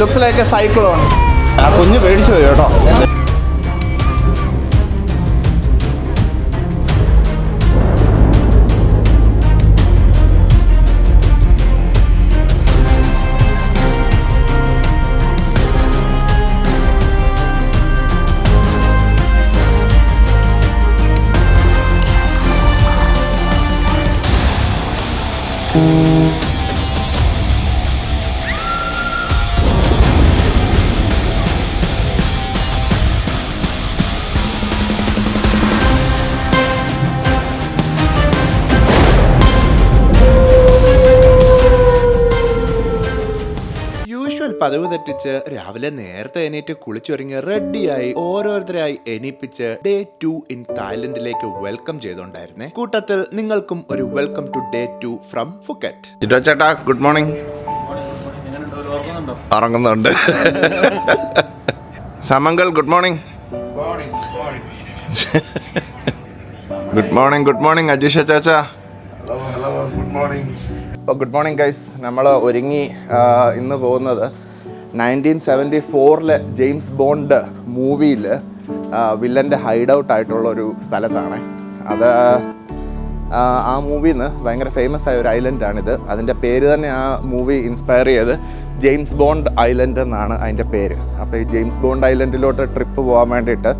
Looks like a cyclone ആ കുഞ്ഞ് പേടിച്ചു പോയി കേട്ടോ. പതിവ് തെറ്റിച്ച് രാവിലെ നേരത്തെ എണീറ്റ് കുളിച്ചൊരുങ്ങി റെഡിയായി ഓരോരുത്തരായി എണീപ്പിച്ച് ഡേ ടു ഇൻ തായ്ലൻഡിലേക്ക് വെൽക്കം ചെയ്തോണ്ടായിരുന്നേ. കൂട്ടത്തിൽ നിങ്ങൾക്കും ഒരു welcome to day two from Phuket ചേട്ടാ ഗുഡ് മോർണിംഗ് ഉറങ്ങുന്നുണ്ട്. സമങ്കൽ good morning good morning good morning Ajeesha ചാച്ച. അപ്പോൾ ഗുഡ് മോർണിംഗ് ഗൈസ് നമ്മൾ ഒരുങ്ങി ഇന്ന് പോകുന്നത് നയന്റീൻ സെവന്റി ഫോറിലെ ജെയിംസ് ബോണ്ട് മൂവിയിൽ വില്ലന്റെ ഹൈഡ് ഔട്ട് ആയിട്ടുള്ള ഒരു സ്ഥലത്താണ്. അത് ആ, മൂവിയിൽ നിന്ന് ഭയങ്കര ഫേമസ് ആയ ഒരു ഐലൻഡാണിത് അതിന്റെ പേര് തന്നെ ആ മൂവി ഇൻസ്പയർ ചെയ്ത് ജെയിംസ് ബോണ്ട് ഐലൻഡ് എന്നാണ് അതിന്റെ പേര്. അപ്പോൾ ഈ ജെയിംസ് ബോണ്ട് ഐലൻഡിലോട്ട് ട്രിപ്പ് പോകാൻ വേണ്ടിയിട്ട്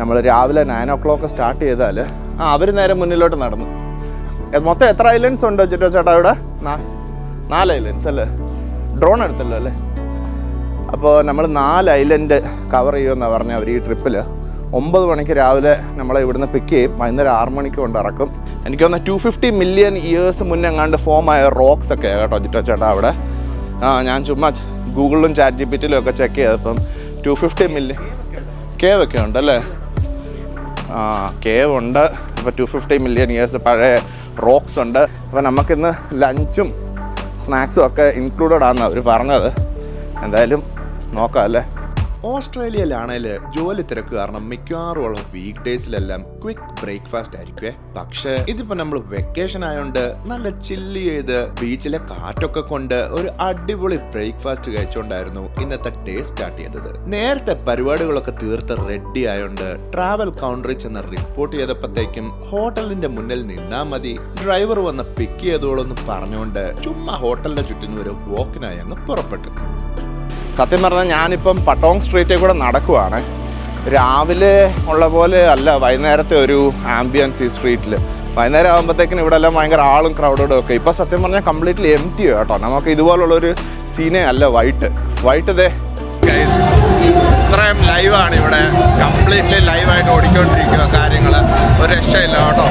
നമ്മൾ രാവിലെ നയൻ ഓ ക്ലോക്ക് സ്റ്റാർട്ട് ചെയ്താൽ ആ അവർ നേരെ മുന്നിലോട്ട് നടന്നു. മൊത്തം എത്ര ഐലൻഡ്സ് ഉണ്ട് ചുറ്റോ ചേട്ടാ അവിടെ നാല് ഐലൻഡ്സ് അല്ലേ? ഡ്രോൺ എടുത്തല്ലോ അല്ലേ? അപ്പോൾ നമ്മൾ നാല് ഐലൻഡ് കവർ ചെയ്യുമെന്നാണ് പറഞ്ഞത് അവർ ഈ ട്രിപ്പിൽ ഒമ്പത് മണിക്ക് രാവിലെ നമ്മളെ ഇവിടുന്ന് പിക്ക് ചെയ്യും. വൈകുന്നേരം ആറ് മണിക്ക് കൊണ്ട് ഇറക്കും. എനിക്ക് തോന്നുന്നു ടു ഫിഫ്റ്റി മില്യൺ ഇയേഴ്സ് മുന്നേ എങ്ങാണ്ട് ഫോം ആയ റോക്സ് ഒക്കെ കേട്ടോ ജിറ്റോ ചേട്ടാ അവിടെ. ആ ഞാൻ ചുമ്മാ ഗൂഗിളിലും ചാറ്റ് ജി പി ടിയിലും ഒക്കെ ചെക്ക് ചെയ്തപ്പം ടു ഫിഫ്റ്റി മില്യൺ കേവ് ഒക്കെ ഉണ്ടല്ലേ? ആ കേവ് ഉണ്ട്. അപ്പോൾ ടു ഫിഫ്റ്റി മില്യൺ ഇയേഴ്സ് പഴയ റോക്സ് ഉണ്ട്. അപ്പോൾ നമുക്കിന്ന് ലഞ്ചും സ്നാക്സും ഒക്കെ ഇൻക്ലൂഡഡ് ആണെന്ന് അവർ പറഞ്ഞത്. എന്തായാലും നോക്കാം അല്ലേ? ഓസ്ട്രേലിയയിലാണെങ്കിൽ ജോലി തിരക്ക് കാരണം മിക്കവാറും വീക്ക് ഡേയ്സിലെല്ലാം ക്വിക്ക് ബ്രേക്ക്ഫാസ്റ്റ് ആയിരിക്കുവേ. പക്ഷേ ഇതിപ്പോ നമ്മൾ വെക്കേഷൻ ആയതുകൊണ്ട് നല്ല ചില്ല് ചെയ്ത് ബീച്ചിലെ കാറ്റൊക്കെ കൊണ്ട് ഒരു അടിപൊളി ബ്രേക്ക്ഫാസ്റ്റ് കഴിച്ചുകൊണ്ടായിരുന്നു ഇന്നത്തെ ഡേ സ്റ്റാർട്ട് ചെയ്തത്. നേരത്തെ പരിപാടികളൊക്കെ തീർത്ത് റെഡി ആയതുകൊണ്ട് ട്രാവൽ കൗണ്ടറിൽ ചെന്ന് റിപ്പോർട്ട് ചെയ്തപ്പോഴത്തേക്കും ഹോട്ടലിന്റെ മുന്നിൽ നിന്നാ മതി ഡ്രൈവർ വന്ന് പിക്ക് ചെയ്തോളെന്ന് പറഞ്ഞുകൊണ്ട് ചുമ്മാ ഹോട്ടലിന്റെ ചുറ്റിനും ഒരു വോക്കിനായി അങ്ങ് പുറപ്പെട്ടു. സത്യം പറഞ്ഞാൽ ഞാനിപ്പം പട്ടോങ് സ്ട്രീറ്റിൽ കൂടെ നടക്കുവാണ്. രാവിലെ ഉള്ള പോലെ അല്ല വൈകുന്നേരത്തെ ഒരു ആംബിയൻസ് ഈ സ്ട്രീറ്റിൽ വൈകുന്നേരം ആകുമ്പോഴത്തേക്കിനും ഇവിടെ എല്ലാം ഭയങ്കര ആളും ക്രൗഡും ഒക്കെ. ഇപ്പം സത്യം പറഞ്ഞാൽ കംപ്ലീറ്റ്ലി എം ടി കേട്ടോ. നമുക്ക് ഇതുപോലുള്ളൊരു സീനേ അല്ല വൈറ്റ് വൈറ്റ് ദേ. ഇത്രയും ലൈവാണ് ഇവിടെ. കംപ്ലീറ്റ്ലി ലൈവായിട്ട് ഓടിക്കൊണ്ടിരിക്കുക കാര്യങ്ങൾ ഒരു രക്ഷയില്ല കേട്ടോ.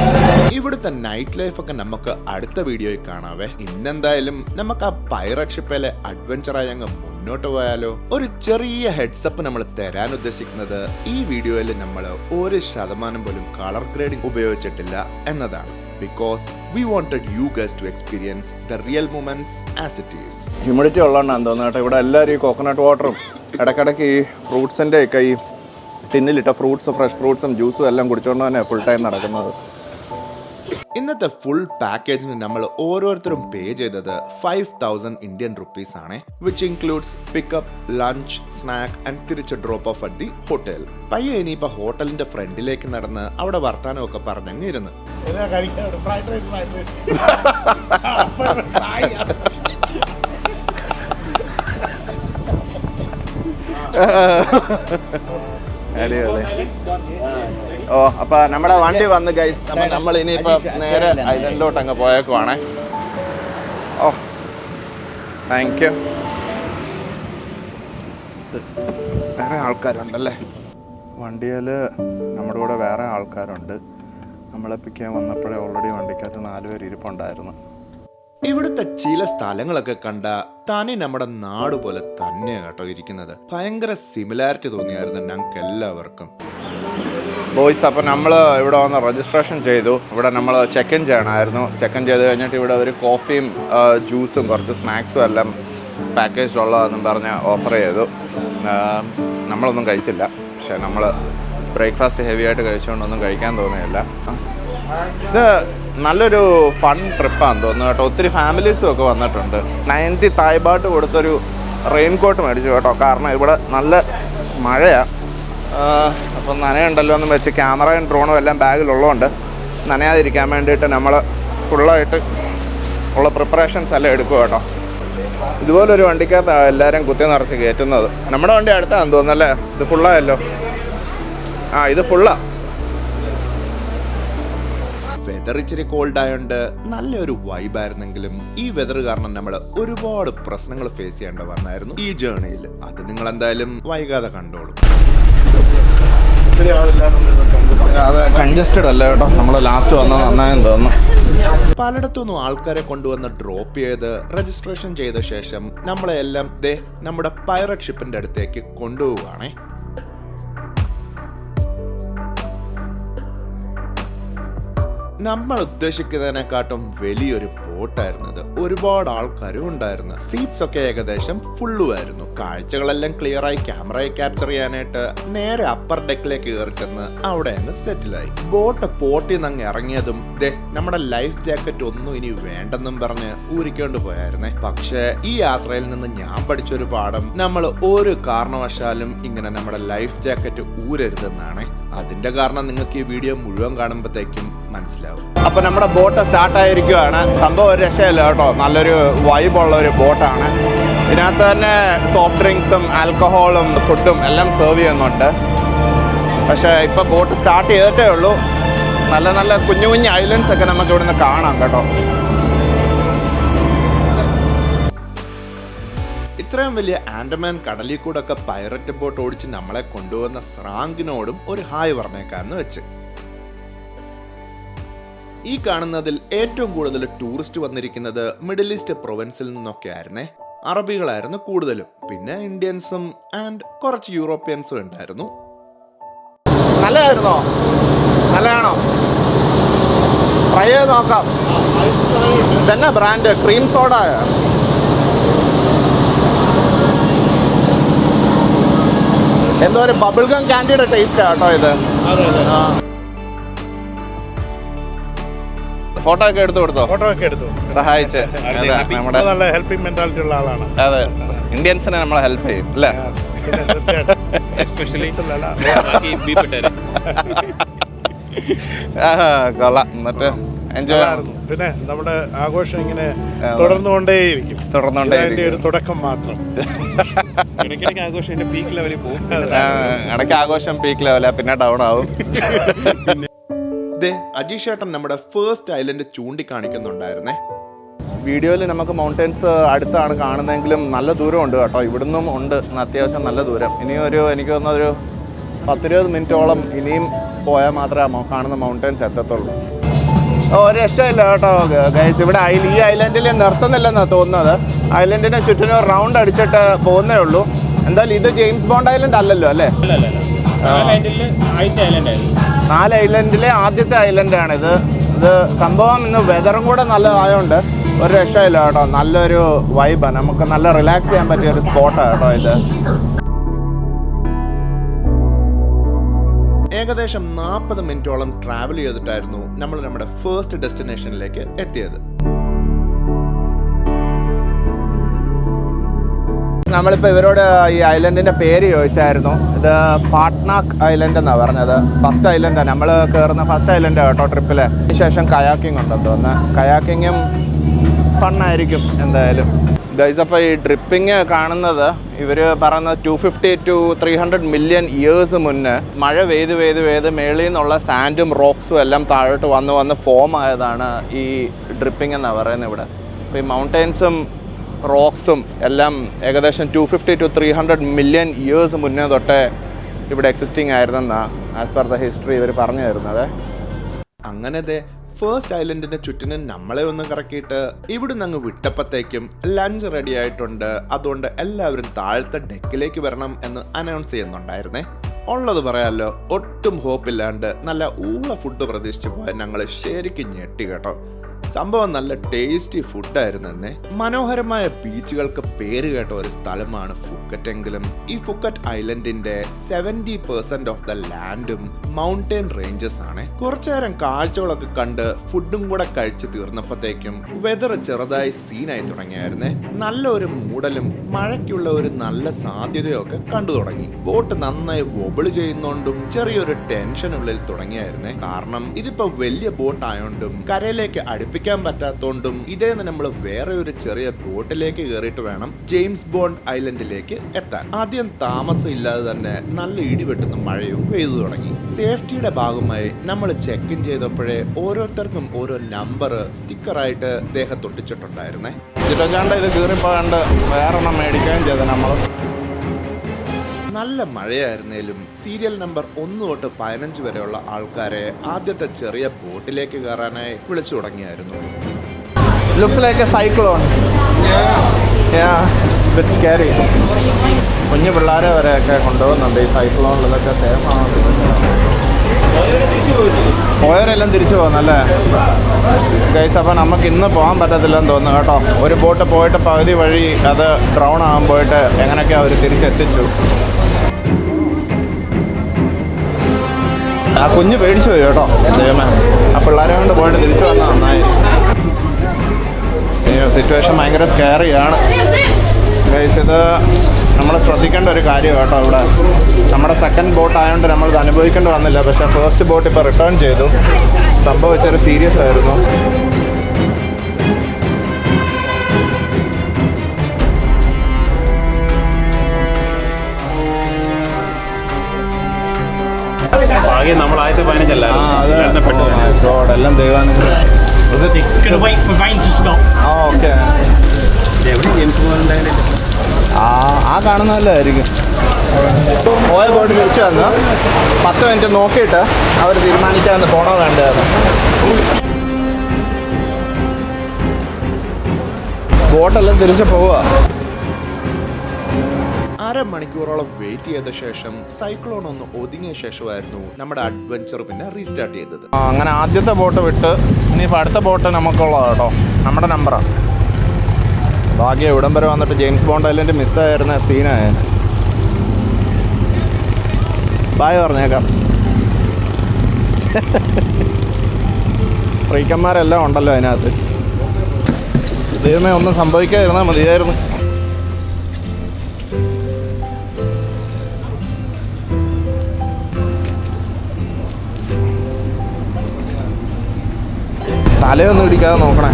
ഇവിടുത്തെ നൈറ്റ് ലൈഫൊക്കെ നമുക്ക് അടുത്ത വീഡിയോയിൽ കാണാവേ. ഇന്നെന്തായാലും നമുക്ക് ആ പൈററ്റ് ഷിപ്പിലെ അഡ്വഞ്ചറായി അങ്ങ് മുന്നോട്ട് പോയാലോ? ഒരു ചെറിയ ഹെഡ്സപ്പ് നമ്മൾ തരാൻ ഉദ്ദേശിക്കുന്നത് ഈ വീഡിയോയിൽ നമ്മൾ ഒരു ശതമാനം പോലും കളർ ഗ്രേഡിംഗ് ഉപയോഗിച്ചിട്ടില്ല എന്നതാണ്. Because we wanted you guys to experience the real moments as it is humidity ഉള്ളതുകൊണ്ടാണ് തോന്നുന്നു ഇവിടെ എല്ലാവരും ഈ കോക്കനട്ട് വാട്ടറും ഇടയ്ക്കിടയ്ക്ക് ഈ ഫ്രൂട്ട്സിന്റെ ഒക്കെ ഈ ടിന്നിലിട്ട ഫ്രൂട്ട്സ് ഫ്രഷ് ഫ്രൂട്ട്സും ജ്യൂസും എല്ലാം കുടിച്ചുകൊണ്ട് തന്നെ ഫുൾ ടൈം നടക്കുന്നത്. ഇന്നത്തെ ഫുൾ പാക്കേജിന് നമ്മൾ ഓരോരുത്തരും പേ ചെയ്തത് ഫൈവ് തൗസൻഡ് ഇന്ത്യൻ റുപ്പീസ് ആണ് which includes pickup lunch snack and തിരിച്ച് drop off at the hotel പയ്യെ ഇനിയിപ്പോ ഹോട്ടലിന്റെ ഫ്രണ്ടിലേക്ക് നടന്ന് അവിടെ വർത്താനമൊക്കെ പറഞ്ഞങ്ങ് ഇരുന്ന് അടിപൊളി. ഓ അപ്പൊ നമ്മുടെ വണ്ടി വന്ന് ഗൈസ് അപ്പൊ നമ്മൾ ഇനിയിപ്പോ നേരെ ഐലൻഡിലോട്ട് അങ്ങ് പോയേക്കുവാണ്. ഓ താങ്ക് യു വേറെ ആൾക്കാരുണ്ടല്ലേ? വണ്ടിയിൽ നമ്മുടെ കൂടെ വേറെ ആൾക്കാരുണ്ട്. നമ്മളെ പിക്കാൻ വന്നപ്പോഴേ ഓൾറെഡി വണ്ടിക്കകത്ത് നാലുപേർ ഇരിപ്പുണ്ടായിരുന്നു. ഇവിടുത്തെ ചില സ്ഥലങ്ങളൊക്കെ കണ്ട തനി നമ്മുടെ നാട് പോലെ തന്നെയാണ് കേട്ടോ ഇരിക്കുന്നത്. ഭയങ്കര സിമിലാരിറ്റി തോന്നിയായിരുന്നു ഞങ്ങൾക്ക് എല്ലാവർക്കും. ബോയ്സ് അപ്പോൾ നമ്മൾ ഇവിടെ വന്ന് രജിസ്ട്രേഷൻ ചെയ്തു. ഇവിടെ നമ്മൾ ചെക്ക് ഇൻ ചെയ്യണമായിരുന്നു. ചെക്ക് ഇൻ ചെയ്ത് കഴിഞ്ഞിട്ട് ഇവിടെ ഒരു കോഫിയും ജ്യൂസും കുറച്ച് സ്നാക്സും എല്ലാം പാക്കേജിലുള്ളതെന്നും പറഞ്ഞ് ഓഫർ ചെയ്തു. നമ്മളൊന്നും കഴിച്ചില്ല. പക്ഷേ നമ്മൾ ബ്രേക്ക്ഫാസ്റ്റ് ഹെവി ആയിട്ട് കഴിച്ചുകൊണ്ടൊന്നും കഴിക്കാൻ തോന്നിയില്ല. ഇത് നല്ലൊരു ഫൺ ട്രിപ്പാണെന്ന് തോന്നുന്നു കേട്ടോ. ഒത്തിരി ഫാമിലീസും ഒക്കെ വന്നിട്ടുണ്ട്. നയന്റി തായ്പാട്ട് കൊടുത്തൊരു റെയിൻകോട്ട് മേടിച്ചു കേട്ടോ. കാരണം ഇവിടെ നല്ല മഴയാണ് അപ്പം നനയുണ്ടല്ലോ എന്ന് വെച്ച് ക്യാമറയും ഡ്രോണും എല്ലാം ബാഗിലുള്ളതുകൊണ്ട് നനയാതിരിക്കാൻ വേണ്ടിയിട്ട് നമ്മൾ ഫുള്ളായിട്ട് ഉള്ള പ്രിപ്പറേഷൻസ് എല്ലാം എടുക്കും കേട്ടോ. ഇതുപോലൊരു വണ്ടിക്കകത്താണ് എല്ലാവരും കുത്തി നിറച്ച് കയറ്റുന്നത്. നമ്മുടെ വണ്ടി അടുത്താന്ന് തോന്നുന്നല്ലേ ഇത് ഫുള്ളായല്ലോ ആ ഇത് ഫുള്ളാ വെതർ ഇച്ചിരി കോൾഡ് ആയതുകൊണ്ട് നല്ലൊരു വൈബായിരുന്നെങ്കിലും ഈ വെതർ കാരണം നമ്മൾ ഒരുപാട് പ്രശ്നങ്ങൾ ഫേസ് ചെയ്യേണ്ട വന്നായിരുന്നു ഈ ജേർണിയിൽ അത് നിങ്ങൾ എന്തായാലും വൈകാതെ കണ്ടോളും. അത് കൺജസ്റ്റഡ് അല്ല കേട്ടോ. നമ്മൾ ലാസ്റ്റ് വന്നത് നന്നായെന്ന് തോന്നുന്നു പലയിടത്തുനിന്നും ആൾക്കാരെ കൊണ്ടുവന്ന് ഡ്രോപ്പ് ചെയ്ത് രജിസ്ട്രേഷൻ ചെയ്ത ശേഷം നമ്മളെ എല്ലാം ദേ നമ്മുടെ പൈററ്റ് ഷിപ്പിന്റെ അടുത്തേക്ക് കൊണ്ടുപോവുകയാണേ. നമ്മൾ ഉദ്ദേശിക്കുന്നതിനെക്കാട്ടും വലിയൊരു ബോട്ടായിരുന്നു ഇത് ഒരുപാട് ആൾക്കാരും ഉണ്ടായിരുന്നു. സീറ്റ്സ് ഒക്കെ ഏകദേശം ഫുള്ളുമായിരുന്നു. കാഴ്ചകളെല്ലാം ക്ലിയറായി ക്യാമറയെ ക്യാപ്ചർ ചെയ്യാനായിട്ട് നേരെ അപ്പർ ഡെക്കിലേക്ക് കയറി ചെന്ന് അവിടെ നിന്ന് സെറ്റിലായി ബോട്ട് പോട്ടിൽ നിന്ന് അങ്ങ് ഇറങ്ങിയതും ദേ നമ്മുടെ ലൈഫ് ജാക്കറ്റ് ഒന്നും ഇനി വേണ്ടെന്നും പറഞ്ഞ് ഊരിക്കൊണ്ട് പോയായിരുന്നേ. പക്ഷേ ഈ യാത്രയിൽ നിന്ന് ഞാൻ പഠിച്ചൊരു പാഠം. നമ്മൾ ഒരു കാരണവശാലും ഇങ്ങനെ നമ്മുടെ ലൈഫ് ജാക്കറ്റ് ഊരരുതെന്നാണ്. അതിന്റെ കാരണം നിങ്ങൾക്ക് ഈ വീഡിയോ മുഴുവൻ കാണുമ്പോഴത്തേക്കും മനസ്സിലാവും. അപ്പൊ നമ്മുടെ ബോട്ട് സ്റ്റാർട്ട് ആയിരിക്കുവാണ്. സംഭവം ഒരു രക്ഷയല്ല കേട്ടോ. നല്ലൊരു വൈബുള്ള ഒരു ബോട്ടാണ്. ഇതിനകത്ത് തന്നെ സോഫ്റ്റ് ഡ്രിങ്ക്സും ആൽക്കഹോളും ഫുഡും എല്ലാം സെർവ് ചെയ്യുന്നുണ്ട്. പക്ഷേ ഇപ്പൊ ബോട്ട് സ്റ്റാർട്ട് ചെയ്തിട്ടേ ഉള്ളൂ. നല്ല നല്ല കുഞ്ഞു കുഞ്ഞു ഐലൻഡ്സ് ഒക്കെ നമുക്ക് ഇവിടുന്ന് കാണാം കേട്ടോ. ഇത്രയും വലിയ ആൻഡമാൻ കടലിൽ കൂടെ ഒക്കെ പൈററ്റ് ബോട്ട് ഓടിച്ച് നമ്മളെ കൊണ്ടുവന്ന സ്രാങ്കിനോടും ഒരു ഹായ് പറഞ്ഞേക്കാന്ന് വെച്ച്. ഈ കാണുന്നതിൽ ഏറ്റവും കൂടുതൽ ടൂറിസ്റ്റ് വന്നിരിക്കുന്നത് മിഡിൽ ഈസ്റ്റ് പ്രൊവിൻസിൽ നിന്നൊക്കെ ആയിരുന്നേ അറബികളായിരുന്നു കൂടുതലും. പിന്നെ ഇന്ത്യൻസും ആൻഡ് കുറച്ച് യൂറോപ്യൻസും ഉണ്ടായിരുന്നു. നല്ലതായിരുന്നോ? നല്ലതാണോ? ട്രൈ ചെയ്ത് നോക്കാം. ഇതന്നെ ബ്രാൻഡ് ക്രീം സോഡ. എന്തോ ഒരു ബബിൾ ഗം ക്യാൻഡിയുടെ ടേസ്റ്റാ കേട്ടോ ഇത്. ഫോട്ടോ ഒക്കെ എടുത്തു കൊടുത്തോ? ഫോട്ടോ ഒക്കെ എടുത്തു. സഹായിച്ച്. നമ്മുടെ നല്ല ഹെൽപ്പിംഗ് മെന്റാലിറ്റി ഉള്ള ആളാണ്. അതെ ഇന്ത്യൻസിനെ നമ്മളെ ഹെൽപ്പ് ചെയ്യും അല്ലേ? കൊള്ളാം. എന്നിട്ട് എൻജോയ്. പിന്നെ നമ്മുടെ ആഘോഷം ഇങ്ങനെ തുടർന്നുകൊണ്ടേ തുടർന്നുകൊണ്ടേയിരിക്കും. ഇതിന്റെ ഒരു തുടക്കം മാത്രം. ഇടയ്ക്കിടയ്ക്ക് ആഘോഷം പീക്ക് ലെവലിൽ പോകും. ഇടയ്ക്ക് ആഘോഷം പീക്ക് ലെവലാ പിന്നെ ഡൗൺ ആവും. ദേ അജീഷ് ചേട്ടൻ നമ്മുടെ ഫേസ്റ്റ് ഐലൻഡ് ചൂണ്ടിക്കാണിക്കുന്നുണ്ടായിരുന്നേ. വീഡിയോയിൽ നമുക്ക് മൗണ്ടൻസ് അടുത്താണ് കാണുന്നതെങ്കിലും നല്ല ദൂരമുണ്ട് കേട്ടോ. ഇവിടുന്നും ഉണ്ട്. അത്യാവശ്യം നല്ല ദൂരം. ഇനി ഒരു എനിക്ക് തോന്നുന്നൊരു പത്തിരുപത് മിനിറ്റോളം ഇനിയും പോയാൽ മാത്രമേ കാണുന്ന മൗണ്ടൻസ് എത്തത്തുള്ളൂ. ഓ, ഒരു രക്ഷയില്ല കേട്ടോ. ഗൈസ് ഇവിടെ ഐ- ഈ ഐലൻഡിൽ നിർത്തുന്നില്ലെന്നാണ് തോന്നുന്നത്. ഐലൻഡിനെ ചുറ്റിനും റൗണ്ട് അടിച്ചിട്ട് പോകുന്നേ ഉള്ളൂ. എന്തായാലും ഇത് ജെയിംസ് ബോണ്ട് ഐലൻഡ് അല്ലല്ലോ അല്ലേ? നാല് ഐലൻഡിലെ ആദ്യത്തെ ഐലൻഡാണ് ഇത് ഇത് സംഭവം ഇന്ന് വെതറും കൂടെ നല്ലതായതുകൊണ്ട് ഒരു രക്ഷയില്ല കേട്ടോ. നല്ലൊരു വൈബാണ് നമുക്ക് നല്ല റിലാക്സ് ചെയ്യാൻ പറ്റിയ ഒരു സ്പോട്ടാണ് കേട്ടോ ഇത്. ഏകദേശം നാൽപ്പത് മിനിറ്റോളം ട്രാവൽ ചെയ്തിട്ടായിരുന്നു നമ്മൾ നമ്മുടെ ഫേസ്റ്റ് ഡെസ്റ്റിനേഷനിലേക്ക് എത്തിയത്. നമ്മളിപ്പോൾ ഇവരോട് ഈ ഐലൻഡിന്റെ പേര് ചോദിച്ചായിരുന്നു. ഇത് പാട്നാക്ക് ഐലൻഡ് എന്നാണ് പറഞ്ഞത്. ഫസ്റ്റ് ഐലൻഡാണ് നമ്മൾ കയറുന്ന ഫസ്റ്റ് ഐലൻഡ് കേട്ടോ ട്രിപ്പിൽ ശേഷം കയാക്കിംഗ് ഉണ്ടെന്ന് തോന്നുന്നു. കയാക്കിങ്ങും ഫണ്ണായിരിക്കും എന്തായാലും. ഗൈസ് അപ്പോൾ ഈ ഡ്രിപ്പിങ് കാണുന്നത് ഇവർ പറയുന്ന two fifty two three hundred million years മുന്നേ മഴ പെയ്ത് പെയ്ത് പെയ്ത് മേളിൽ നിന്നുള്ള സാൻഡും റോക്സും എല്ലാം താഴോട്ട് വന്ന് വന്ന് ഫോം ആയതാണ് ഈ ഡ്രിപ്പിംഗ് എന്നാണ് പറയുന്നത് ഇവിടെ. അപ്പോൾ ഈ മൗണ്ടെയ്ൻസും റോക്സും എല്ലാം ഏകദേശം two fifty two three hundred million years മുന്നേ തൊട്ടേ ഇവിടെ എക്സിസ്റ്റിംഗ് ആയിരുന്നെന്നാണ് ആസ് പെർ ദ ഹിസ്റ്ററി ഇവർ പറഞ്ഞു തരുന്നത്. അങ്ങനെ ദേ ഫസ്റ്റ് ഐലൻഡിന്റെ ചുറ്റിനും നമ്മളെ ഒന്ന് കറക്കിയിട്ട് ഇവിടുന്ന് അങ്ങ് വിട്ടപ്പത്തേക്കും ലഞ്ച് റെഡി ആയിട്ടുണ്ട്. അതുകൊണ്ട് എല്ലാവരും താഴത്തെ ഡെക്കിലേക്ക് വരണം എന്ന് അനൗൺസ് ചെയ്യുന്നുണ്ടായിരുന്നേ. ഉള്ളത് പറയാമല്ലോ ഒട്ടും ഹോപ്പില്ലാണ്ട് നല്ല ഊള ഫുഡ് പ്രതീക്ഷിച്ച് പോയ ഞങ്ങൾ ശരിക്കും ഞെട്ടി കേട്ടോ. സംഭവം നല്ല ടേസ്റ്റി ഫുഡായിരുന്നു തന്നെ മനോഹരമായ ബീച്ചുകൾക്ക് പേര് കേട്ട ഒരു സ്ഥലമാണ് ഫുക്കറ്റ് എങ്കിലും ഈ ഫുക്കറ്റ് ഐലൻഡിന്റെ സെവന്റി പെർസെന്റ് ഓഫ് ദ ലാൻഡും മൗണ്ടൻ റേഞ്ചസ് ആണ്. കുറച്ചു നേരം കാഴ്ചകളൊക്കെ കണ്ട് ഫുഡും കൂടെ കഴിച്ച് തീർന്നപ്പോഴത്തേക്കും വെതർ ചെറുതായി സീനായി തുടങ്ങിയായിരുന്നേ. നല്ല ഒരു മൂടലും മഴയ്ക്കുള്ള ഒരു നല്ല സാധ്യതയൊക്കെ കണ്ടു തുടങ്ങി. ബോട്ട് നന്നായി വൊബിൾ ചെയ്യുന്നോണ്ടും ചെറിയൊരു ടെൻഷൻ ഉള്ളിൽ തുടങ്ങിയായിരുന്നേ. കാരണം ഇതിപ്പോ വലിയ ബോട്ട് ആയോണ്ടും കരയിലേക്ക് അടുപ്പിക്കാൻ പറ്റാത്തോണ്ടും ഇതേ നമ്മൾ വേറെ ഒരു ചെറിയ ബോട്ടിലേക്ക് കയറിയിട്ട് വേണം ജെയിംസ് ബോണ്ട് ഐലൻഡിലേക്ക് എത്താൻ. ആദ്യം താമസമില്ലാതെ തന്നെ നല്ല ഇടിവെട്ടുന്ന മഴയും പെയ്തു തുടങ്ങി. സേഫ്റ്റിയുടെ ഭാഗമായി നമ്മൾ ചെക്ക് ഇൻ ചെയ്തപ്പോഴേ ഓരോരുത്തർക്കും ഓരോ നമ്പർ സ്റ്റിക്കറായിട്ട് ദേഹത്തൊട്ടിച്ചിട്ടുണ്ടായിരുന്നേ. ചിറ്റച്ചാണ്ട ഇത് കീറിപ്പോകാണ്ട് വേറെണ്ണം മേടിക്കുകയും ചെയ്തു നമ്മൾ നല്ല മഴയായിരുന്നേലും സീരിയൽ നമ്പർ ഒന്ന് തൊട്ട് പതിനഞ്ച് വരെയുള്ള ആൾക്കാരെ ആദ്യത്തെ ചെറിയ ബോട്ടിലേക്ക് കയറാനായി വിളിച്ചു തുടങ്ങിയായിരുന്നു. Looks like a cyclone scary കുഞ്ഞു പിള്ളേരെ വരെയൊക്കെ കൊണ്ടുപോകുന്നുണ്ട് ഈ സൈക്ലോണിലൊക്കെ സേഫാണ് പോയവരെല്ലാം തിരിച്ചു പോകുന്നല്ലേ ഗൈസ് അപ്പം നമുക്ക് ഇന്ന് പോകാൻ പറ്റത്തില്ലെന്ന് തോന്നുന്നു കേട്ടോ. ഒരു ബോട്ട് പോയിട്ട് പകുതി വഴി അത് ഡ്രൗൺ ആകാൻ പോയിട്ട് എങ്ങനെയൊക്കെ അവർ തിരിച്ചെത്തിച്ചു. ആ കുഞ്ഞ് പേടിച്ചു പോയി കേട്ടോ. ദൈവമേ. ആ പിള്ളേരെ കൊണ്ട് പോയിട്ട് തിരിച്ചു വന്നാൽ നന്നായി. സിറ്റുവേഷൻ ഭയങ്കര സ്കെയറിയാണ് ഇത് നമ്മൾ ശ്രദ്ധിക്കേണ്ട ഒരു കാര്യം കേട്ടോ ഇവിടെ. നമ്മുടെ സെക്കൻഡ് ബോട്ട് ആയതുകൊണ്ട് നമ്മളിത് അനുഭവിക്കേണ്ടി വന്നില്ല. പക്ഷേ ഫസ്റ്റ് ബോട്ട് ഇപ്പോൾ റിട്ടേൺ ചെയ്തു. സംഭവിച്ചൊരു സീരിയസ് ആയിരുന്നു. നമ്മൾ ആദ്യത്തെ പതിനഞ്ചല്ല ആ അത്. Oh എല്ലാം ദൈവാനുഗ്രഹം Gonna wait for rain ആ ഓക്കെ ആ ആ കാണുന്നതല്ലായിരിക്കും. പോയ ബോട്ട് തിരിച്ചു വന്ന്. പത്ത് മിനിറ്റ് നോക്കിയിട്ട് അവർ തീരുമാനിക്കാമെന്ന് പോണോ വേണ്ടതെന്ന് ബോട്ടെല്ലാം തിരിച്ചു പോവുക. അരമണിക്കൂറോളം വെയിറ്റ് ചെയ്ത ശേഷം സൈക്ലോൺ ഒന്ന് ഒതുങ്ങിയ ശേഷമായിരുന്നു നമ്മുടെ അഡ്വഞ്ചർ പിന്നെ റീസ്റ്റാർട്ട് ചെയ്തത്. അങ്ങനെ ആദ്യത്തെ ബോട്ട് വിട്ട് ഇനിയിപ്പോൾ അടുത്ത ബോട്ട് നമുക്കുള്ളത് കേട്ടോ. നമ്മുടെ നമ്പറാണ് ഭാഗ്യം ഇവിടം വരെ വന്നിട്ട് ജെയിംസ് ബോണ്ട് ഐലൻഡ് മിസ്സായിരുന്ന സീനായിരുന്നു ബായ് പറഞ്ഞേക്കാം. ഫ്രീക്കന്മാരെല്ലാം ഉണ്ടല്ലോ അതിനകത്ത്. ദൈവമേ ഒന്നും സംഭവിക്കാതിരുന്നാൽ മതിയായിരുന്നു. തലയൊന്നും ഇടിക്കാതെ നോക്കണേ.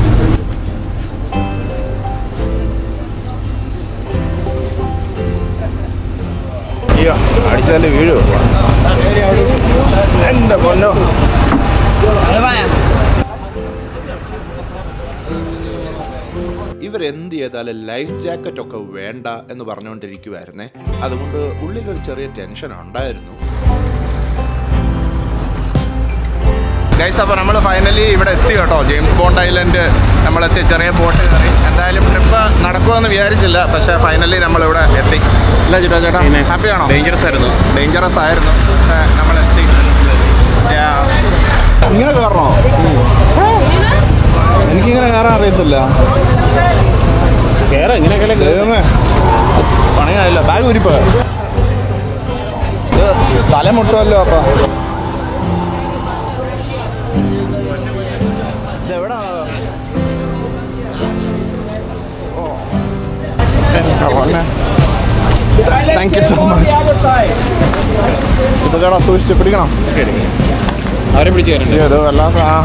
അയ്യോ അടിച്ചാൽ വീഴുമോ എന്റെ പൊന്നോ. ഇവരെന്ത് ചെയ്താലും ലൈഫ് ജാക്കറ്റ് ഒക്കെ വേണ്ട എന്ന് പറഞ്ഞുകൊണ്ടിരിക്കുവായിരുന്നേ. അതുകൊണ്ട് ഉള്ളിലൊരു ചെറിയ ടെൻഷൻ ഉണ്ടായിരുന്നു ഗൈസ് അപ്പോൾ നമ്മൾ ഫൈനലി ഇവിടെ എത്തി കേട്ടോ. ജെയിംസ് ബോണ്ട് ഐലൻഡ് നമ്മളെത്തി. ചെറിയ ബോട്ട് കയറി. എന്തായാലും ട്രിപ്പ് നടക്കുമെന്ന് വിചാരിച്ചില്ല. പക്ഷേ ഫൈനലി നമ്മളിവിടെ എത്തി. ഇല്ല ചേട്ടാ ചേട്ടാ. ആണോ? ഡേഞ്ചറസ് ആയിരുന്നു. ഡേഞ്ചറസ് ആയിരുന്നു. പക്ഷേ നമ്മളെത്തി. ഇങ്ങനെ കയറണോ? എനിക്കിങ്ങനെ കയറാൻ അറിയത്തില്ല. കയറാം ഇങ്ങനെയൊക്കെ പണിയായില്ല. ബാഗ് ഉരിപ്പ് ഇത് തലമുട്ടുമല്ലോ അപ്പൊ. താങ്ക് യു സോ മച്ച് ഇത് കേടാ സൂക്ഷിച്ച് പിടിക്കണം. അവരെ പിടിച്ചു ഇത് വല്ലാത്ത ആ.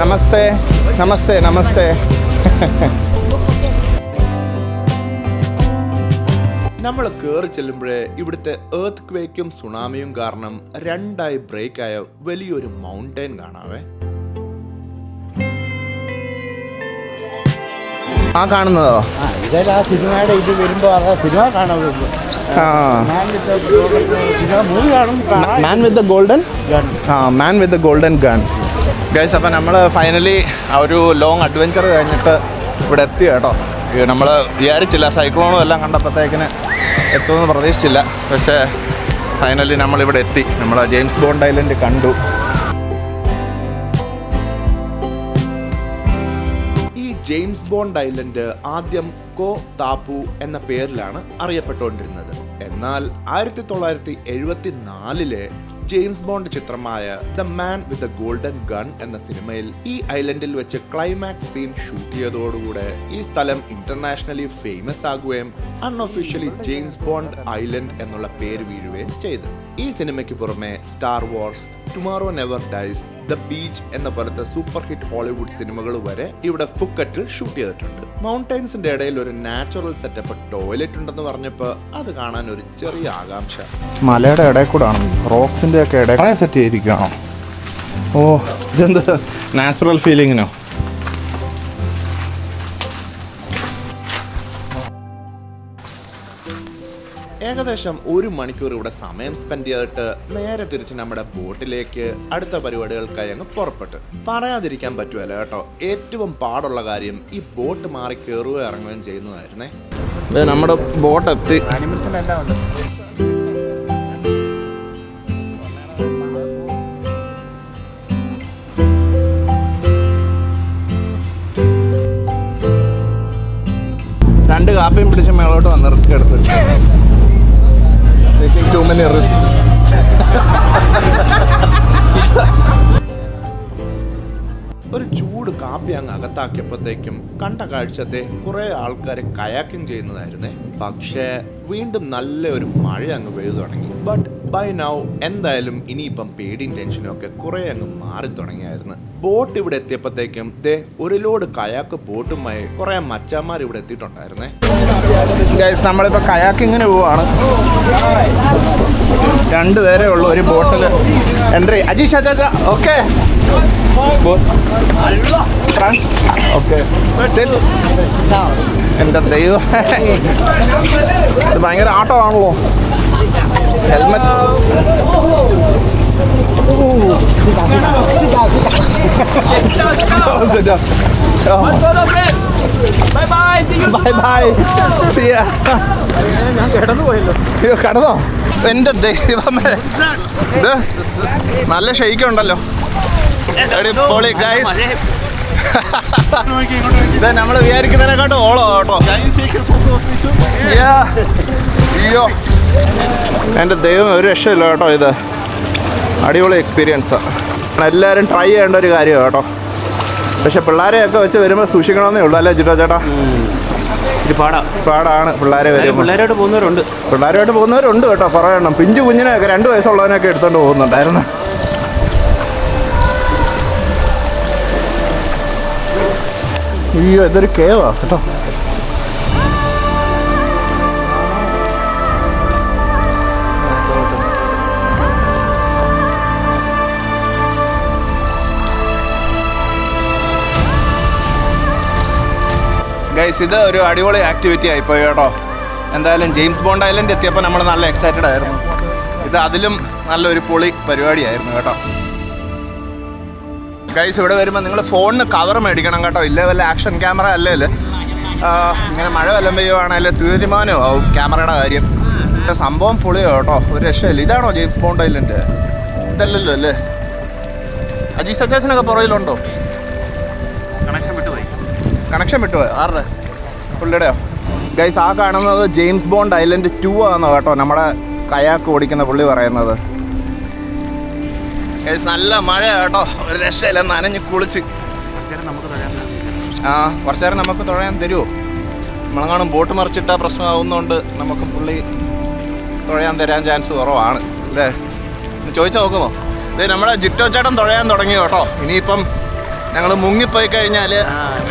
നമസ്തേ നമസ്തേ നമസ്തേ. നമ്മൾ കയറി ചെല്ലുമ്പോഴേ ഇവിടുത്തെ ഏർത്ത് ക്വേക്കും സുനാമിയും കാരണം രണ്ടായി ബ്രേക്ക് ആയ വലിയൊരു മൗണ്ടൈൻ കാണാവേ. ആ കാണുന്നതോ? ഇതെല്ലാം ആ സിനിമയുടെ ഇത് വരുമ്പോൾ അത് സിനിമ കാണാൻ ആ. മൂവി കാണും. Man with the golden gun ആ man with the golden gun guys അപ്പം നമ്മൾ ഫൈനലി ആ ഒരു ലോങ് അഡ്വഞ്ചർ കഴിഞ്ഞിട്ട് ഇവിടെ എത്തി കേട്ടോ. നമ്മൾ വിചാരിച്ചില്ല. സൈക്ലോണും എല്ലാം കണ്ടപ്പോഴത്തേക്കിന് എത്തുമെന്ന് പ്രതീക്ഷിച്ചില്ല. പക്ഷേ ഫൈനലി നമ്മളിവിടെ എത്തി. നമ്മൾ ജെയിംസ് ബോണ്ട് ഐലൻഡ് കണ്ടു. ഈ ജെയിംസ് ബോണ്ട് ഐലൻഡ് ആദ്യം കോ താപ്പു എന്ന പേരിലാണ് അറിയപ്പെട്ടുകൊണ്ടിരുന്നത്. എന്നാൽ ആയിരത്തി തൊള്ളായിരത്തി എഴുപത്തി നാലിലെ ജെയിംസ് ബോണ്ട് ചിത്രമായ the man with the golden gun എന്ന സിനിമയിൽ ഈ ഐലൻഡിൽ വെച്ച് ക്ലൈമാക്സ് സീൻ ഷൂട്ട് ചെയ്തതോടുകൂടെ ഈ സ്ഥലം ഇന്റർനാഷണലി ഫേമസ് ആകുകയും അൺഒഫീഷ്യലി ജെയിംസ് ബോണ്ട് ഐലൻഡ് എന്നുള്ള പേര് വീഴുകയും ചെയ്തു. ഈ സിനിമയ്ക്ക് പുറമെ Star Wars Tomorrow Never Dies The Beach എന്ന പോലത്തെ സൂപ്പർ ഹിറ്റ് ഹോളിവുഡ് സിനിമകൾ വരെ ഇവിടെ ഫുക്കറ്റിൽ ഷൂട്ട് ചെയ്തിട്ടുണ്ട്. മൗണ്ടൈൻസിന്റെ ഇടയിൽ ഒരു നാച്ചുറൽ സെറ്റപ്പ് ടോയ്ലറ്റ് ഉണ്ടെന്ന് പറഞ്ഞപ്പോൾ അത് കാണാൻ ഒരു ചെറിയ ആകാംക്ഷ. മലയുടെ ഇടയിൽ കൂടെ ആണ് റോക്സിന്റെ ഒക്കെ സെറ്റ് ചെയ്തിരിക്കുകയാണോ? ഓ ഇതെന്താ? നാച്ചുറൽ ഫീലിങ്ങിനോ ഏകദേശം ഒരു മണിക്കൂർ ഇവിടെ സമയം സ്പെൻഡ് ചെയ്തിട്ട് നേരെ തിരിച്ച് നമ്മുടെ ബോട്ടിലേക്ക് അടുത്ത പരിപാടികൾക്കായി അങ്ങ് പുറപ്പെട്ടു. പറയാതിരിക്കാൻ പറ്റുമല്ലോ കേട്ടോ. ഏറ്റവും പാടുള്ള കാര്യം ഈ ബോട്ട് മാറി കയറുകയും ഇറങ്ങുകയും ചെയ്യുന്നതായിരുന്നേ. നമ്മുടെ ബോട്ട് എത്തി. രണ്ട് കാപ്പിയും പിടിച്ച് മേളോട്ട് വന്ന റിസ്ക് എടുത്ത്. Taking too many risks. ഒരു ചൂട് കാപ്പി അങ്ങ് അകത്താക്കിയപ്പോഴത്തേക്കും കണ്ട കാഴ്ചത്തെ കുറെ ആൾക്കാരെ കയാക്കിംഗ് ചെയ്യുന്നതായിരുന്നേ. പക്ഷേ വീണ്ടും നല്ല ഒരു മഴ അങ്ങ് പെയ്തു തുടങ്ങി. ബട്ട് ബൈ നൗ എന്തായാലും ഇനിയിപ്പം പേടിയും ടെൻഷനും ഒക്കെ കുറെ അങ്ങ് മാറി തുടങ്ങിയായിരുന്നു. ബോട്ട് ഇവിടെ എത്തിയപ്പോഴത്തേക്കും ദേ ഒരു ലോഡ് കയാക്ക് ബോട്ടുമായി കുറെ മച്ചാന്മാർ ഇവിടെ എത്തിയിട്ടുണ്ടായിരുന്നേ. ഗൈസ് നമ്മളിപ്പോൾ കയാക്കിങ്ങിന് പോവാണ്. രണ്ട് പേരേ ഉള്ളൂ ഒരു ബോട്ടിൽ എൻട്രി അജീഷ് അജാജ ഓക്കെ ഓക്കെ എന്റെ ദൈവം. ഇത് ഭയങ്കര ആട്ടോ ആണല്ലോ helmet bye bye bye bye Siya ഞാൻ കിടന്നു പോയല്ലോ അയ്യോ കടന്നോ? എന്റെ ദൈവമേ. ഇത് നല്ല ഷെയ്ക്കുണ്ടല്ലോ അടിപൊളി ഗൈസ് ഇത് നമ്മൾ വിചാരിക്കുന്നതിനെക്കാട്ടും ഓളോ കേട്ടോ. അയ്യോ. എന്റെ ദൈവം ഒരു രക്ഷയില്ല കേട്ടോ ഇത്. അടിപൊളി എക്സ്പീരിയൻസാണ് എല്ലാവരും ട്രൈ ചെയ്യേണ്ട ഒരു കാര്യമാണ് കേട്ടോ. പക്ഷെ പിള്ളേരെയൊക്കെ വെച്ച് വരുമ്പോൾ സൂക്ഷിക്കണമെന്നേ ഉള്ളൂ അല്ലേ ജിട്ടോ ചേട്ടാ? ഇത് പാടാ. പാടാണ് പിള്ളേരെ വരുമ്പോൾ. പോകുന്നവരുണ്ട്. പിള്ളേരുമായിട്ട് പോകുന്നവരുണ്ട് കേട്ടോ പറയണം. പിഞ്ചു കുഞ്ഞിനെയൊക്കെ രണ്ട് വയസ്സുള്ളവനൊക്കെ എടുത്തോണ്ട് പോകുന്നുണ്ടായിരുന്നു. അയ്യോ ഇതൊരു കേവാ കേട്ടോ. ഗൈസ് ഇത് ഒരു അടിപൊളി ആക്ടിവിറ്റി ആയിപ്പോയി കേട്ടോ. എന്തായാലും ജെയിംസ് ബോണ്ട് ഐലൻഡ് എത്തിയപ്പോൾ നമ്മൾ നല്ല എക്സൈറ്റഡ് ആയിരുന്നു. ഇത് അതിലും നല്ലൊരു പൊളി പരിപാടിയായിരുന്നു കേട്ടോ. ഗൈസ് ഇവിടെ വരുമ്പോൾ നിങ്ങൾ ഫോണിന് കവർ മേടിക്കണം കേട്ടോ. ഇല്ലേ വല്ല ആക്ഷൻ ക്യാമറ അല്ലേ ഇങ്ങനെ മഴ വല്ലം പെയ്യുവാണെങ്കിൽ തീരുമാനമോ ആവും ക്യാമറയുടെ കാര്യം. സംഭവം പൊളിയോ കേട്ടോ. ഒരു രക്ഷയില്ല. ഇതാണോ ജെയിംസ് ബോണ്ട് ഐലൻഡ്? ഇതല്ലല്ലോ അല്ലേ? അജീഷ് അച്ചാസിനൊക്കെ വിട്ടുപോയി കണക്ഷൻ വിട്ടുപോയോ ആരുടെ? പുള്ളിയുടെയോ? ഗൈസ് ആ കാണുന്നത് ജെയിംസ് ബോണ്ട് ഐലൻഡ് ടു ആണ് കേട്ടോ നമ്മുടെ കയാക്ക് ഓടിക്കുന്ന പുള്ളി പറയുന്നത്. ഗൈസ് നല്ല മഴ കേട്ടോ. ഒരു രക്ഷയില്ല നനഞ്ഞ് കുളിച്ച്. ആ കുറച്ച് നേരം നമുക്ക് തുഴയാൻ തരുമോ നമ്മളെങ്ങാനും ബോട്ട് മറിച്ചിട്ട പ്രശ്നമാവുന്നതുകൊണ്ട് നമുക്ക് പുള്ളി തുഴയാൻ തരാൻ ചാൻസ് കുറവാണ് അല്ലേ? ചോദിച്ചു നോക്കുമോ? ഇത് നമ്മുടെ ജിറ്റോ ചേട്ടൻ തുഴയാൻ തുടങ്ങി കേട്ടോ. ഇനിയിപ്പം ഞങ്ങൾ മുങ്ങിപ്പോയി കഴിഞ്ഞാൽ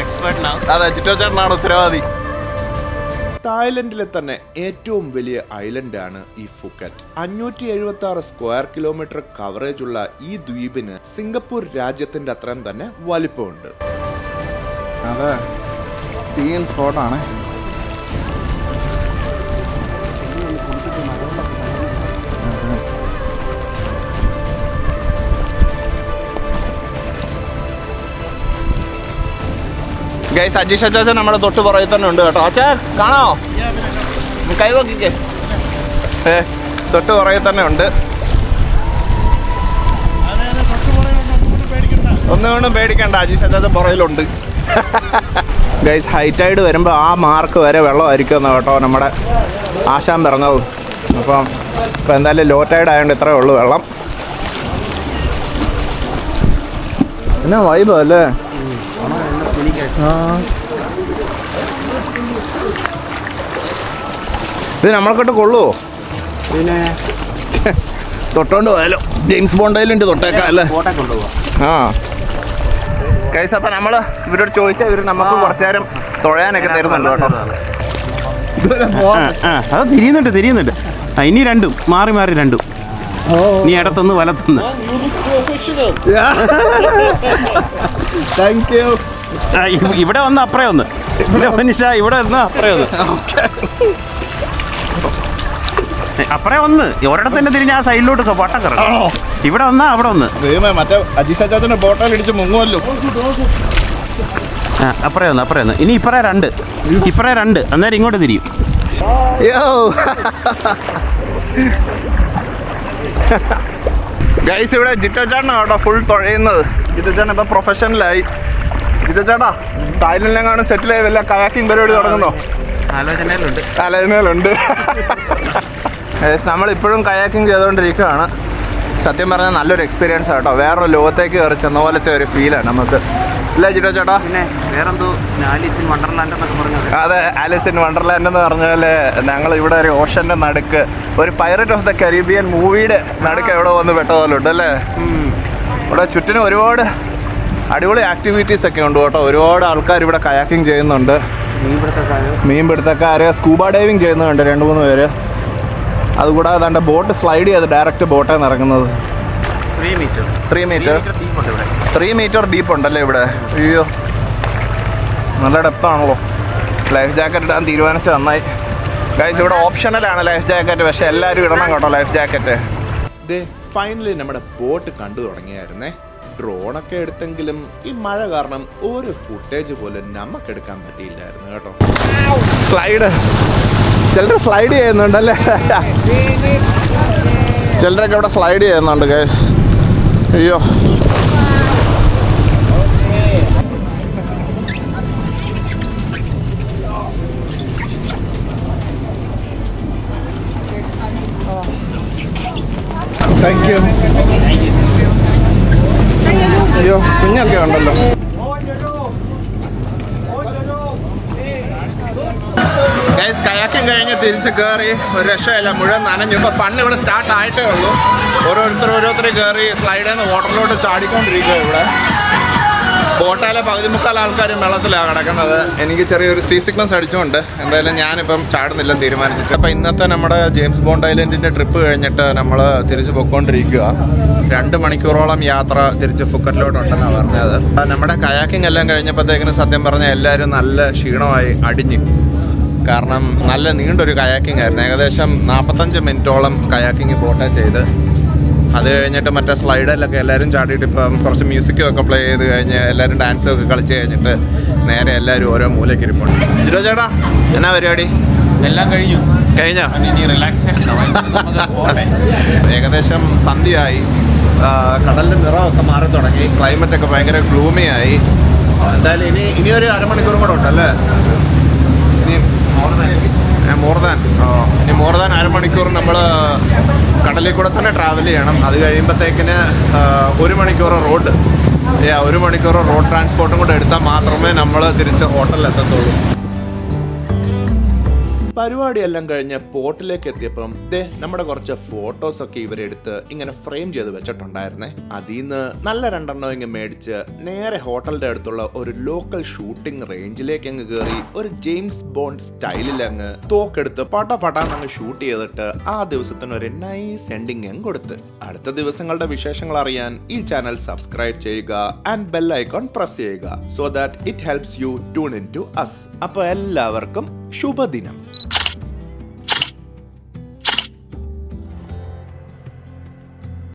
എക്സ്പേർട്ടിനാവും അതെ ചുറ്റോ ചേട്ടനാണ് ഉത്തരവാദി. തായ്ലൻഡിലെ തന്നെ ഏറ്റവും വലിയ ഐലൻഡാണ് ഈ ഫുക്കറ്റ്. അഞ്ഞൂറ്റി എഴുപത്തി ആറ് സ്ക്വയർ കിലോമീറ്റർ കവറേജ് ഉള്ള ഈ ദ്വീപിന് സിംഗപ്പൂർ രാജ്യത്തിന്റെ അത്രയും തന്നെ വലിപ്പമുണ്ട്. അതെ. സീൻ സ്പോട്ടാണ് ഗൈസ് അജീഷ് അച്ചാച്ചൻ നമ്മുടെ തൊട്ട് പുറകിൽ തന്നെ ഉണ്ട് കേട്ടോ. അച്ഛാ കാണോ കൈ നോക്കിക്കേ. ഏ തൊട്ട് പുറകിൽ തന്നെ ഉണ്ട്. ഒന്നുകൊണ്ടും പേടിക്കണ്ട അജീഷ് അച്ചാച്ചൻ പുറകിലുണ്ട്. ഗൈസ് ഹൈറ്റൈഡ് വരുമ്പോൾ ആ മാർക്ക് വരെ വെള്ളമായിരിക്കും എന്ന് കേട്ടോ നമ്മുടെ ആശാൻ പറഞ്ഞത്. അപ്പം ഇപ്പം എന്തായാലും ലോ ടൈഡ് ആയതുകൊണ്ട് ഇത്രയേ ഉള്ളൂ വെള്ളം. എന്നാ വൈബ് അല്ലേ? ഇത് നമ്മൾക്കിട്ട് കൊള്ളുവോ പിന്നെ? തൊട്ടോണ്ട് പോയാലോ. ജെയിംസ് ബോണ്ടയിലുണ്ട് തൊട്ടേക്കാം അല്ലേ? ആ. കൈസ് അപ്പം നമ്മൾ ഇവരോട് ചോദിച്ചാൽ ഇവർ നമുക്ക് കുറച്ച് നേരം തുഴയാനൊക്കെ തരുന്നുണ്ട് കേട്ടോ. ആ അത് തിരിയുന്നുണ്ട് തിരിയുന്നുണ്ട്. ആ ഇനി രണ്ടും മാറി മാറി രണ്ടും. നീ ഇടത്തൊന്ന് വലത്തുനിന്ന്. താങ്ക് യു ഇവിടെ വന്ന അപ്പറേ ഒന്ന്. ഇവിടെ മനുഷ്യ ഇവിടെ വന്ന അപ്പറേ ഒന്ന്. അപ്പറേ ഒന്ന്. ഒരിടത്ത് തന്നെ തിരിഞ്ഞ് ആ സൈഡിലോട്ട് വട്ടം കറങ്ങും ഇവിടെ വന്നാ അവിടെ ഒന്ന്. മറ്റേ അജീഷ് ഇടിച്ച് മുങ്ങുമല്ലോ. ആ അപ്പറേ ഒന്ന് അപ്പറേ ഒന്ന്. ഇനി ഇപ്പറേ രണ്ട്. ഇപ്പറേ രണ്ട്. അന്നേരം ഇങ്ങോട്ട് തിരിയും. യോ. ഗൈസ് ഇവിടെ ജിറ്റോ ചേട്ടനാണ് കേട്ടോ ഫുൾ തുഴയുന്നത്. ജിറ്റോ ചേട്ടൻ ഇപ്പം പ്രൊഫഷണലായി ജിറ്റോ ചേട്ടാ തായ്ലൻഡിലെങ്ങാണ് സെറ്റിലായി വല്ല കയാക്കിംഗ് പരിപാടി തുടങ്ങുന്നോ? ആലോചനയിലുണ്ട്. ആലോചനയിലുണ്ട്. നമ്മളിപ്പോഴും കയാക്കിംഗ് ചെയ്തുകൊണ്ടിരിക്കുകയാണ്. സത്യം പറഞ്ഞാൽ നല്ലൊരു എക്സ്പീരിയൻസ് ആണ് ആട്ടോ. വേറൊരു ലോകത്തേക്ക് കയറി ചെന്ന പോലത്തെ ഒരു ഫീലാണ് നമുക്ക്. ഇല്ല ജിറ്റോ ചേട്ടാ? പിന്നെ വേറെന്തോ ആലീസ് ഇൻ വണ്ടർലാൻഡ് എന്നൊക്കെ പറഞ്ഞത് അതെ ആലിസ് ഇൻ വണ്ടർലാൻഡ് എന്ന് പറഞ്ഞാൽ ഞങ്ങൾ ഇവിടെ ഒരു ഓഷന്റെ നടുക്ക് ഒരു പൈററ്റ് ഓഫ് ദ കരീബിയൻ മൂവിയുടെ നടുക്ക് എവിടെ വന്ന് പെട്ട പോലെ ഉണ്ട് അല്ലേ? ഇവിടെ ചുറ്റിനും ഒരുപാട് അടിപൊളി ആക്ടിവിറ്റീസ് ഒക്കെ ഉണ്ട് കേട്ടോ. ഒരുപാട് ആൾക്കാർ ഇവിടെ കയാക്കിംഗ് ചെയ്യുന്നുണ്ട്. മീൻപിടുത്തക്കാർ സ്കൂബ ഡൈവിങ് ചെയ്യുന്നുണ്ട് രണ്ട് മൂന്ന് പേര്. അതുകൂടാതെ തന്റെ ബോട്ട് സ്ലൈഡ് ചെയ്ത് ഡയറക്റ്റ് ബോട്ടിൽ നിന്ന് ഇറങ്ങുന്നത്. Three metre three metre deep ഉണ്ടല്ലേ ഇവിടെ? അയ്യോ. നല്ല ഡെപ്താണല്ലോ ലൈഫ് ജാക്കറ്റ് ഇടാൻ തീരുമാനിച്ച് നന്നായി. ഗൈസ് ഇവിടെ ഓപ്ഷണലാണ് ലൈഫ് ജാക്കറ്റ് പക്ഷെ എല്ലാവരും ഇടണം കേട്ടോ ലൈഫ് ജാക്കറ്റ് ഫൈനലി നമ്മുടെ ബോട്ട് കണ്ടു തുടങ്ങിയായിരുന്നേ. ഡ്രോണൊക്കെ എടുത്തെങ്കിലും ഈ മഴ കാരണം ഒരു ഫുട്ടേജ് പോലും നമുക്കെടുക്കാൻ പറ്റിയില്ലായിരുന്നു കേട്ടോ. സ്ലൈഡ് ചിലർ സ്ലൈഡ് ചെയ്യുന്നുണ്ടല്ലേ ചിലരൊക്കെ ഇവിടെ സ്ലൈഡ് ചെയ്യുന്നുണ്ട് ഗൈസ് അയ്യോ. താങ്ക് യു അയ്യോ കുഞ്ഞൊക്കെ ഉണ്ടല്ലോ. ഗൈസ് കഴിഞ്ഞ് തിരിച്ച് കയറി ഒരു രക്ഷയല്ല മുഴുവൻ നനഞ്ഞു. ഇപ്പൊ ഫണ്ട് ഇവിടെ സ്റ്റാർട്ട് ആയിട്ടേ ഉള്ളൂ. ഓരോരുത്തർ ഓരോരുത്തർ കയറി സ്ലൈഡിൽ നിന്ന് വാട്ടറിലോട്ട് ചാടിക്കൊണ്ടിരിക്കുക ഇവിടെ. ബോട്ടാലെ പകുതി മുക്കാൽ ആൾക്കാരും വെള്ളത്തിലാണ് കിടക്കുന്നത്. എനിക്ക് ചെറിയൊരു സീ സിക്നസ് അടിച്ചുകൊണ്ട് എന്തായാലും ഞാനിപ്പം ചാടുന്നില്ല തീരുമാനിച്ചു. അപ്പം ഇന്നത്തെ നമ്മുടെ ജെയിംസ് ബോണ്ട് ഐലൻഡിന്റെ ട്രിപ്പ് കഴിഞ്ഞിട്ട് നമ്മൾ തിരിച്ച് പൊയ്ക്കൊണ്ടിരിക്കുക. രണ്ട് മണിക്കൂറോളം യാത്ര തിരിച്ച് ഫുക്കറിലോട്ടുണ്ടെന്നാണ് പറഞ്ഞത്. നമ്മുടെ കയാക്കിംഗ് എല്ലാം കഴിഞ്ഞപ്പോഴത്തേക്കിന് സത്യം പറഞ്ഞാൽ എല്ലാവരും നല്ല ക്ഷീണമായി അടിഞ്ഞു. കാരണം നല്ല നീണ്ടൊരു കയാക്കിംഗ് ആയിരുന്നു. ഏകദേശം നാൽപ്പത്തഞ്ച് മിനിറ്റോളം കയാക്കിംഗ് ബോട്ടേ ചെയ്ത്. അത് കഴിഞ്ഞിട്ട് മറ്റേ സ്ലൈഡിലൊക്കെ എല്ലാവരും ചാടിയിട്ട് ഇപ്പം കുറച്ച് മ്യൂസിക്കും ഒക്കെ പ്ലേ ചെയ്ത് കഴിഞ്ഞ് എല്ലാവരും ഡാൻസും ഒക്കെ കളിച്ച് കഴിഞ്ഞിട്ട് നേരെ എല്ലാവരും ഓരോ മൂലയ്ക്ക് ഇരിപ്പുണ്ട്. ജിരോ ചേട്ടാ എന്നാ പരിപാടി? എല്ലാം കഴിഞ്ഞു. കഴിഞ്ഞോ? ഏകദേശം സന്ധ്യയായി. കടലിന്റെ നിറമൊക്കെ മാറി തുടങ്ങി. ക്ലൈമറ്റ് ഒക്കെ ഭയങ്കര ഗ്ലൂമി ആയി എന്തായാലും ഇനി ഇനി ഒരു അരമണിക്കൂറും കൂടെ ഉണ്ടല്ലേ? ഇനി മോർ ദാൻ ഇനി മോർ ദാൻ അരമണിക്കൂർ നമ്മൾ കടലിൽ കൂടെ തന്നെ ട്രാവൽ ചെയ്യണം. അത് കഴിയുമ്പോഴത്തേക്കിന് ഒരു മണിക്കൂർ റോഡ് ഒരു മണിക്കൂർ റോഡ് ട്രാൻസ്പോർട്ടും കൂടെ എടുത്താൽ മാത്രമേ നമ്മൾ തിരിച്ച് ഹോട്ടലിൽ എത്തത്തുള്ളൂ. പരിപാടിയെല്ലാം കഴിഞ്ഞ് പോർട്ടിലേക്ക് എത്തിയപ്പം ദേ നമ്മുടെ കുറച്ച് ഫോട്ടോസ് ഒക്കെ ഇവരെടുത്ത് ഇങ്ങനെ ഫ്രെയിം ചെയ്ത് വെച്ചിട്ടുണ്ടായിരുന്നേ. അതിൽ നിന്ന് നല്ല രണ്ടെണ്ണം ഇങ്ങ് മേടിച്ച് നേരെ ഹോട്ടലിന്റെ അടുത്തുള്ള ഒരു ലോക്കൽ ഷൂട്ടിംഗ് റേഞ്ചിലേക്ക് അങ്ങ് കയറി ഒരു ജെയിംസ് ബോണ്ട് സ്റ്റൈലിൽ അങ്ങ് തോക്കെടുത്ത് പട പടാന്നങ്ങ് ഷൂട്ട് ചെയ്തിട്ട് ആ ദിവസത്തിന് ഒരു നൈസ് എൻഡിങ് അങ്ങ് കൊടുത്ത്. അടുത്ത ദിവസങ്ങളുടെ വിശേഷങ്ങൾ അറിയാൻ ഈ ചാനൽ സബ്സ്ക്രൈബ് ചെയ്യുക ആൻഡ് ബെൽ ഐക്കോൺ പ്രസ് ചെയ്യുക so that it helps you tune in to us അപ്പോൾ എല്ലാവർക്കും ശുഭദിനം.